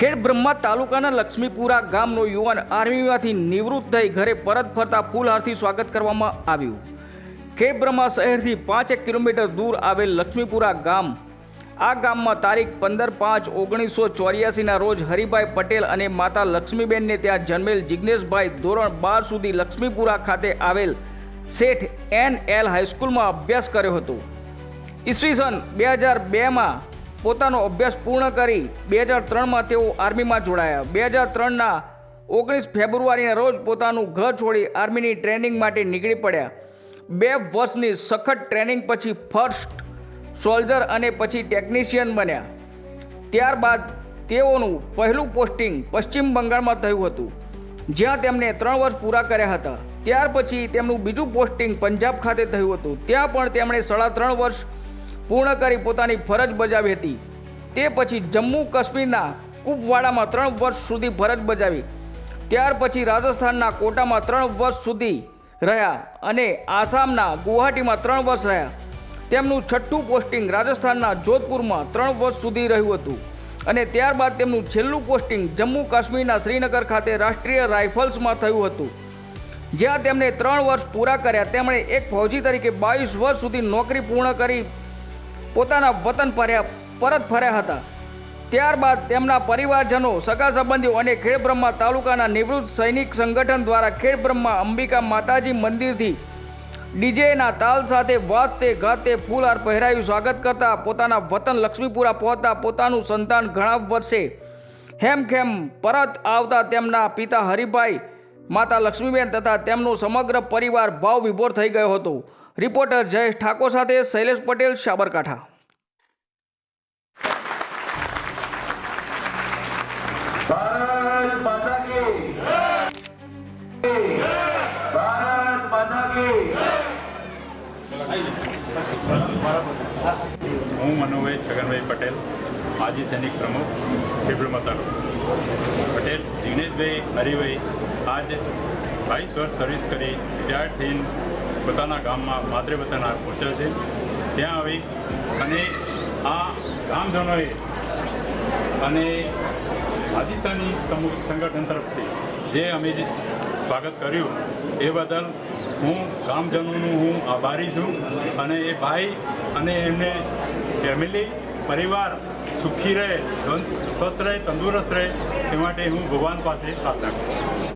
ખેડ બ્રહ્મા તાલુકાના લક્ષ્મીપુરા ગામનો યુવાન આર્મીમાંથી નિવૃત્ત થઈ ઘરે પરત ફરતા ફૂલહારથી સ્વાગત કરવામાં આવ્યું. ખેડ બ્રહ્મા શહેરથી પાંચેક કિલોમીટર દૂર આવેલ લક્ષ્મીપુરા ગામ. આ ગામમાં તારીખ પંદર પાંચ ઓગણીસો ચોર્યાસીના રોજ હરિભાઈ પટેલ અને માતા લક્ષ્મીબેનને ત્યાં જન્મેલ જિજ્ઞેશભાઈ ધોરણ બાર સુધી લક્ષ્મીપુરા ખાતે આવેલ શેઠ એન એલ હાઈસ્કૂલમાં અભ્યાસ કર્યો હતો. ઈસવીસન બે હજાર બેમાં પોતાનો અભ્યાસ પૂર્ણ કરી બે હજાર ત્રણમાં તેઓ આર્મીમાં જોડાયા. બે હજાર ત્રણના ઓગણીસ ફેબ્રુઆરીના રોજ પોતાનું ઘર છોડી આર્મીની ટ્રેનિંગ માટે નીકળી પડ્યા. બે વર્ષની સખત ટ્રેનિંગ પછી ફર્સ્ટ સોલ્જર અને પછી ટેકનિશિયન બન્યા. ત્યારબાદ તેઓનું પહેલું પોસ્ટિંગ પશ્ચિમ બંગાળમાં થયું હતું, જ્યાં તેમણે ત્રણ વર્ષ પૂરા કર્યા હતા. ત્યાર પછી તેમનું બીજું પોસ્ટિંગ પંજાબ ખાતે થયું હતું. ત્યાં પણ તેમણે સાડા ત્રણ વર્ષ પૂર્ણ કરી પોતાની ફરજ બજાવી હતી. તે પછી જમ્મુ કાશ્મીરના કુપવાડામાં ત્રણ વર્ષ સુધી ફરજ બજાવી. ત્યાર પછી રાજસ્થાનના કોટામાં ત્રણ વર્ષ સુધી રહ્યા અને આસામના ગુવાહાટીમાં ત્રણ વર્ષ રહ્યા. તેમનું છઠ્ઠું પોસ્ટિંગ રાજસ્થાનના જોધપુરમાં ત્રણ વર્ષ સુધી રહ્યું હતું અને ત્યારબાદ તેમનું છેલ્લું પોસ્ટિંગ જમ્મુ કાશ્મીરના શ્રીનગર ખાતે રાષ્ટ્રીય રાઇફલ્સમાં થયું હતું. જ્યાં તેમણે ત્રણ વર્ષ પૂરા કર્યા, તેમણે એક ફૌજી તરીકે બાવીસ વર્ષ સુધી નોકરી પૂર્ણ કરી પોતાના વતન ફર્યા પરત ફર્યા હતા. ત્યારબાદ તેમના પરિવારજનો, સગા સંબંધીઓ અને ખેડબ્રહ્મા તાલુકાના નિવૃત્ત સૈનિક સંગઠન દ્વારા ખેડબ્રહ્મા અંબિકા માતાજી મંદિરથી ડીજેના તાલ સાથે વાજતે ગાતે ફૂલહાર પહેરાયું સ્વાગત કરતા પોતાના વતન લક્ષ્મીપુરા પહોંચતા પોતાનું સંતાન ઘણા વર્ષે હેમખેમ પરત આવતા તેમના પિતા હરિભાઈ, માતા લક્ષ્મીબેન તથા તેમનો સમગ્ર પરિવાર ભાવ વિભોર થઈ ગયો હતો. રિપોર્ટર જયેશ ઠાકોર સાથે શૈલેષ પટેલ સાબરકાંઠા. હું મનુભાઈ છગનભાઈ પટેલ માજી સૈનિક પ્રમુખ હિબ્રુમતાનો પટેલ જીગ્નેશભાઈ હરિભાઈ આજે બાવીસ વર્ષ સર્વિસ કરી. રિટાયર્ડ થઈને પોતાના ગામમાં માતૃ વતન પહોંચ્યા છે. ત્યાં આવી અને આ ગામજનોએ અને આદિશાની સંગઠન તરફથી જે અમે જે સ્વાગત કર્યું એ બદલ હું ગામજનોનું હું આભારી છું અને એ ભાઈ અને એમને ફેમિલી પરિવાર સુખી રહે સ્વસ્થ રહે, તંદુરસ્ત રહે તે માટે હું ભગવાન પાસે પ્રાર્થના કરું